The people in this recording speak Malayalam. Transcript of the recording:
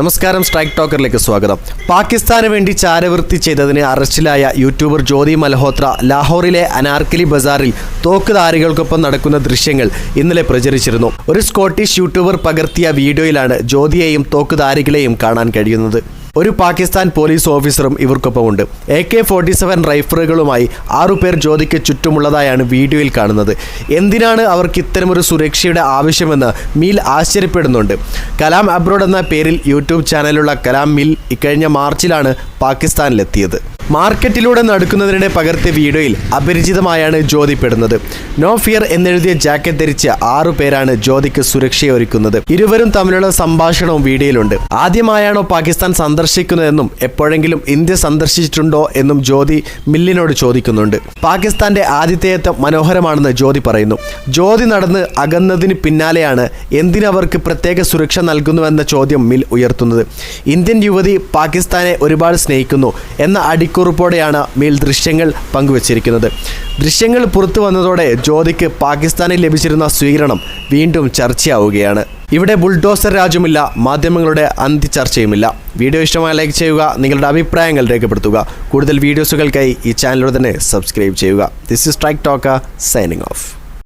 നമസ്കാരം സ്ട്രൈക്ക് ടോക്കറിലേക്ക് സ്വാഗതം. പാകിസ്ഥാന് വേണ്ടി ചാരവൃത്തി ചെയ്തതിന് അറസ്റ്റിലായ യൂട്യൂബർ ജ്യോതി മൽഹോത്ര ലാഹോറിലെ അനാർക്കലി ബസാറിൽ തോക്കുധാരികൾക്കൊപ്പം നടക്കുന്ന ദൃശ്യങ്ങൾ ഇന്നലെ പ്രചരിച്ചിരുന്നു. ഒരു സ്കോട്ടിഷ് യൂട്യൂബർ പകർത്തിയ വീഡിയോയിലാണ് ജ്യോതിയെയും തോക്കുധാരികളെയും കാണാൻ കഴിയുന്നത്. ഒരു പാകിസ്ഥാൻ പോലീസ് ഓഫീസറും ഇവർക്കൊപ്പമുണ്ട്. എ കെ ഫോർട്ടി സെവൻ റൈഫിളുകളുമായി ആറുപേർ ജ്യോതിക്ക് ചുറ്റുമുള്ളതായാണ് വീഡിയോയിൽ കാണുന്നത്. എന്തിനാണ് അവർക്ക് ഇത്തരമൊരു സുരക്ഷയുടെ ആവശ്യമെന്ന് മിൽ ആശ്ചര്യപ്പെടുന്നുണ്ട്. കലാം അബ്രോഡ് എന്ന പേരിൽ യൂട്യൂബ് ചാനലുള്ള കലാം മിൽ ഇക്കഴിഞ്ഞ മാർച്ചിലാണ് പാകിസ്ഥാനിലെത്തിയത്. മാർക്കറ്റിലൂടെ നടക്കുന്നതിനിടെ പകർത്തിയ വീഡിയോയിൽ അപരിചിതമായാണ് ജ്യോതി പെടുന്നത്. നോ ഫിയർ എന്നെഴുതിയ ജാക്കറ്റ് ധരിച്ച ആറു പേരാണ് ജ്യോതിക്ക് സുരക്ഷയൊരുക്കുന്നത്. ഇരുവരും തമ്മിലുള്ള സംഭാഷണവും വീഡിയോയിലുണ്ട്. ആദ്യമായാണോ പാകിസ്ഥാൻ സന്ദർശിക്കുന്നതെന്നും എപ്പോഴെങ്കിലും ഇന്ത്യ സന്ദർശിച്ചിട്ടുണ്ടോ എന്നും ജ്യോതി മില്ലിനോട് ചോദിക്കുന്നുണ്ട്. പാകിസ്ഥാന്റെ ആദ്യത്തെ മനോഹരമാണെന്ന് ജ്യോതി പറയുന്നു. ജ്യോതി നടന്ന് അകന്നതിന് പിന്നാലെയാണ് എന്തിനവർക്ക് പ്രത്യേക സുരക്ഷ നൽകുന്നുവെന്ന ചോദ്യം മിൽ ഉയർത്തുന്നത്. ഇന്ത്യൻ യുവതി പാകിസ്ഥാനെ ഒരുപാട് സ്നേഹിക്കുന്നു എന്ന അടിക്കുറിപ്പോടെയാണ് മേൽ ദൃശ്യങ്ങൾ പങ്കുവച്ചിരിക്കുന്നത്. ദൃശ്യങ്ങൾ പുറത്തു വന്നതോടെ ജ്യോതിക്ക് പാകിസ്ഥാനിൽ ലഭിച്ചിരുന്ന സ്വീകരണം വീണ്ടും ചർച്ചയാവുകയാണ്. ഇവിടെ ബുൾഡോസർ രാജുമില്ല മാധ്യമങ്ങളുടെ അന്തി ചർച്ചയുമില്ല വീഡിയോ ഇഷ്ടമായ ലൈക്ക് ചെയ്യുക നിങ്ങളുടെ അഭിപ്രായങ്ങൾ രേഖപ്പെടുത്തുക. കൂടുതൽ വീഡിയോസുകൾക്കായി ഈ ചാനലിലൂടെ തന്നെ സബ്സ്ക്രൈബ് ചെയ്യുക. This is strike talk signing off